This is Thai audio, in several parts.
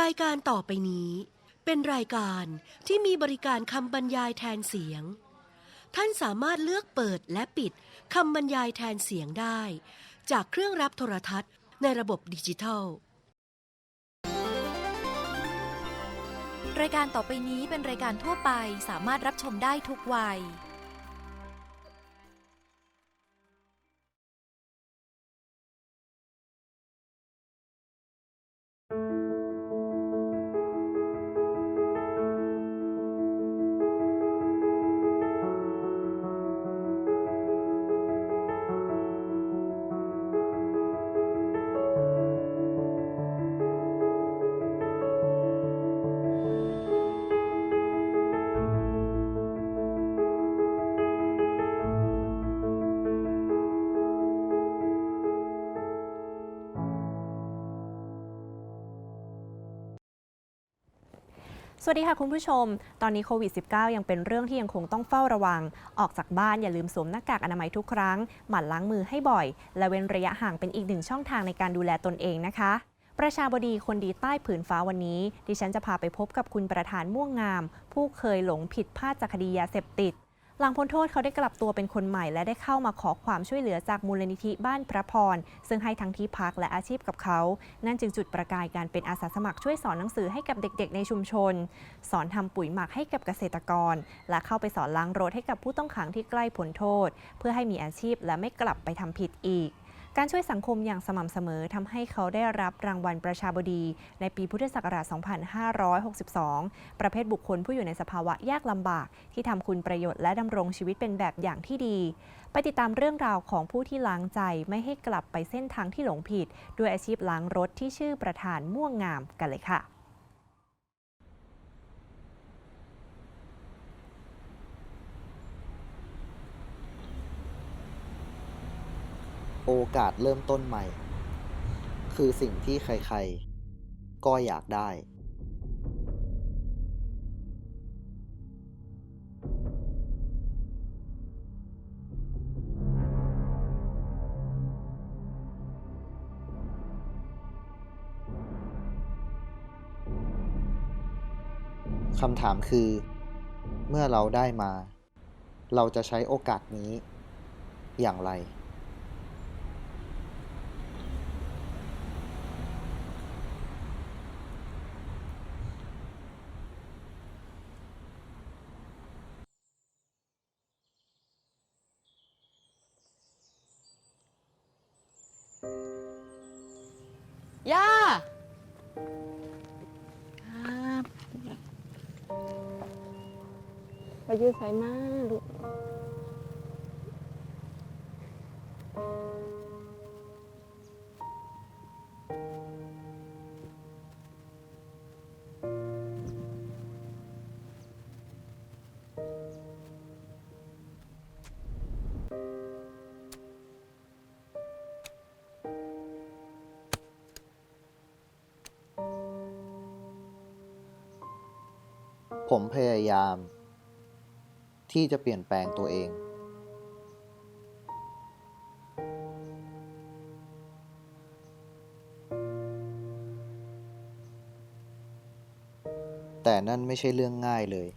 รายการต่อไปนี้ เป็นรายการที่มีบริการคำบรรยายแทนเสียง ท่านสามารถเลือกเปิดและปิดคำบรรยายแทนเสียงได้ จากเครื่องรับโทรทัศน์ในระบบดิจิทัล รายการต่อไปนี้เป็นรายการทั่วไปสามารถรับชมได้ทุกวัย สวัสดีค่ะคุณผู้ชม ตอนนี้โควิด -19 ยังเป็นเรื่องที่ยังคงต้องเฝ้าระวัง ออกจากบ้านอย่าลืมสวมหน้ากากอนามัยทุกครั้ง หมั่นล้างมือให้บ่อย และเว้นระยะห่างเป็นอีกหนึ่งช่องทางในการดูแลตนเองนะคะ ประชาบดีคนดีใต้ผืนฟ้าวันนี้ ดิฉันจะพาไปพบกับคุณประธานม่วงงาม ผู้เคยหลงผิดพลาดจากคดียาเสพติด หลังพ้นโทษเขาได้กลับตัวเป็นคนใหม่ และได้เข้ามาขอความช่วยเหลือจากมูลนิธิบ้านพระพร ซึ่งให้ทั้งที่พักและอาชีพกับเขา นั่นจึงจุดประกายการเป็นอาสาสมัครช่วยสอนหนังสือให้กับเด็กๆ ในชุมชน สอนทำปุ๋ยหมักให้กับเกษตรกร และเข้าไปสอนล้างรถให้กับผู้ต้องขังที่ใกล้พ้นโทษ เพื่อให้มีอาชีพและไม่กลับไปทำผิดอีก การช่วยสังคมอย่างสม่ำเสมอทำให้เขาได้รับรางวัลประชาบดี ในปีพุทธศักราช 2562 ประเภทบุคคลผู้อยู่ในสภาวะยากลำบาก ที่ทำคุณประโยชน์และดำรงชีวิตเป็นแบบอย่างที่ดี ไปติดตามเรื่องราวของผู้ที่ล้างใจไม่ให้กลับไปเส้นทางที่หลงผิด ด้วยอาชีพล้างรถที่ชื่อประธานม่วงงามกันเลยค่ะ โอกาสเริ่มต้นใหม่ คือสิ่งที่ใครๆ ก็อยากได้ คำถามคือ เมื่อเราได้มา เราจะใช้โอกาสนี้อย่างไร ไปยืดสายมาลูกผมพยายาม ที่จะเปลี่ยนแปลงตัวเอง แต่นั่นไม่ใช่เรื่องง่ายเลย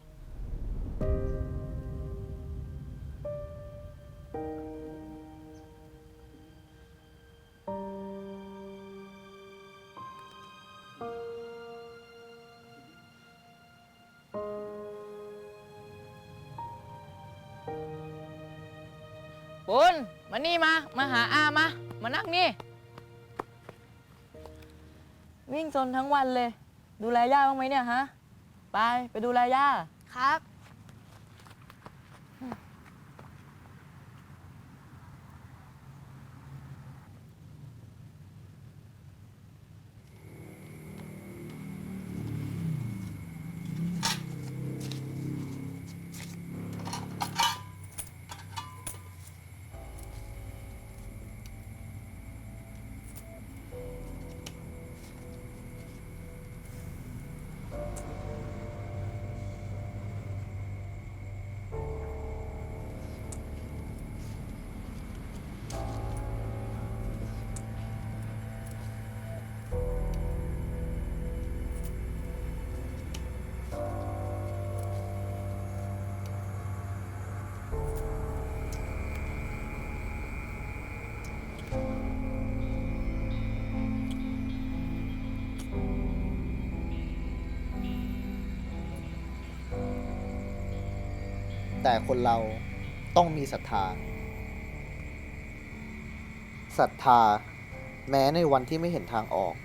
ปุณมานี่มา มาหาอามา มานั่งนี่ วิ่งจนทั้งวันเลย ดูแลย่าบ้างไหมเนี่ยฮะ ไป ไปดูแลย่า ครับ แต่คนเราต้องมีศรัทธาศรัทธาแม้ในวันที่ไม่เห็นทางออก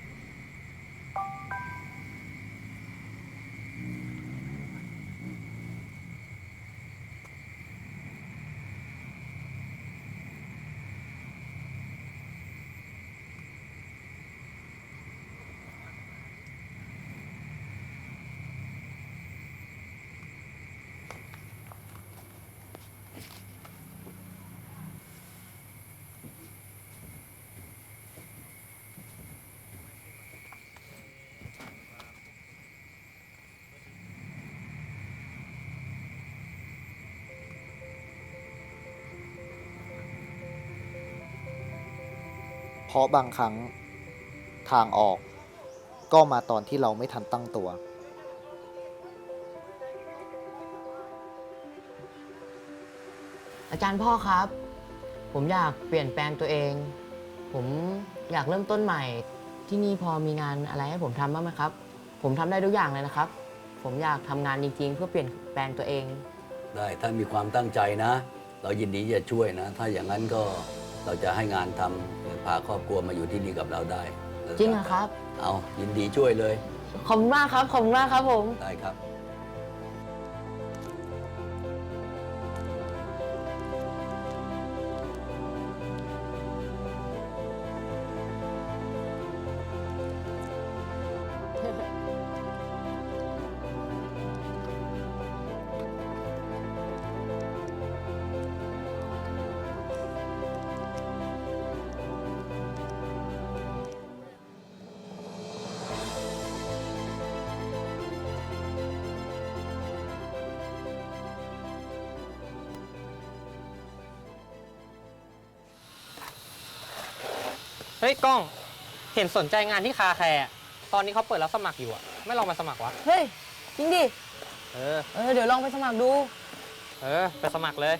เพราะบางครั้งทางออก ก็มาตอนที่เราไม่ทันตั้งตัว อาจารย์พ่อครับ ผมอยากเปลี่ยนแปลงตัวเอง ผมอยากเริ่มต้นใหม่ที่นี่พอมีงานอะไรให้ผมทำบ้างไหมครับ ผมทำได้ทุกอย่างเลยนะครับ ผมอยากทำงานจริงๆ เพื่อเปลี่ยนแปลงตัวเอง ได้ถ้ามีความตั้งใจนะ เรายินดีจะช่วยนะ ถ้าอย่างนั้นก็เราจะให้งานทำ พาครอบครัวมาอยู่ที่นี่กับเราได้จริงเหรอครับ เอายินดีช่วยเลย ขอบคุณมากครับ ขอบคุณมากครับผม ได้ครับ ฮ้ยกล้อง เห็นสนใจงานที่คาแคร์อะตอนนี้เขาเปิดรับสมัครอยู่อะไม่ลองมาสมัครวะ เฮ้ยจริงดิเออ เออเดี๋ยวลองไปสมัครดู เออ ไปสมัครเลย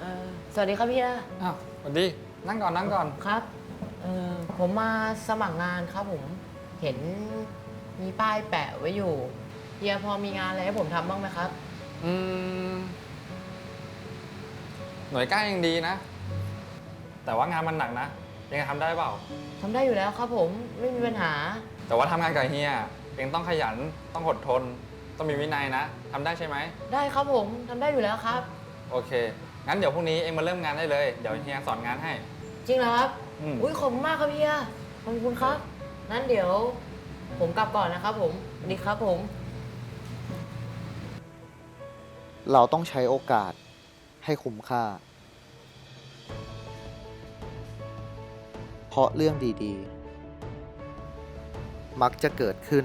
เออสวัสดีครับพี่นะอ้าวสวัสดี นั่งก่อนนั่งก่อน ครับเออผมมาสมัครงานครับผม เห็นมีป้ายแปะไว้อยู่เฮียพอมีงานอะไรให้ผมทำบ้างไหมครับ อืม หน่วยก้านยังดีนะ แต่ว่างานมันหนักนะ ยังไงทำได้เปล่า ทำได้อยู่แล้วครับผมไม่มีปัญหา แต่ว่าทำงานกับเฮียเองต้องขยันต้องอดทน ต้องมีวินัยนะทำได้ใช่ไหม ได้ครับผมทำได้อยู่แล้วครับ โอเค งั้นเดี๋ยวพรุ่งนี้เองมาเริ่มงานได้เลย เดี๋ยวเฮียสอนงานให้ จริงเหรอครับ อืม อุ้ยขอบคุณมากครับเฮียขอบคุณครับ นั้นเดี๋ยว ผมกลับก่อนนะครับผมสวัสดีครับผม เราต้องใช้โอกาสให้คุ้มค่า เพราะเรื่องดีๆ มักจะเกิดขึ้น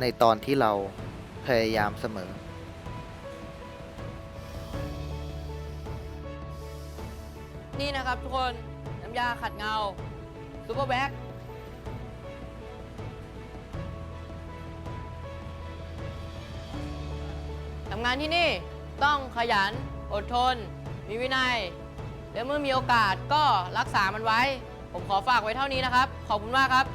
ในตอนที่เราพยายามเสมอ นี่นะครับทุกคน น้ำยาขัดเงาซูเปอร์แบ็กำงานที่นี่ต้องขยัน อดทน มีวินัย และเมื่อมีโอกาสก็รักษามันไว้ ผมขอฝากไว้เท่านี้นะครับ ขอบคุณมากครับ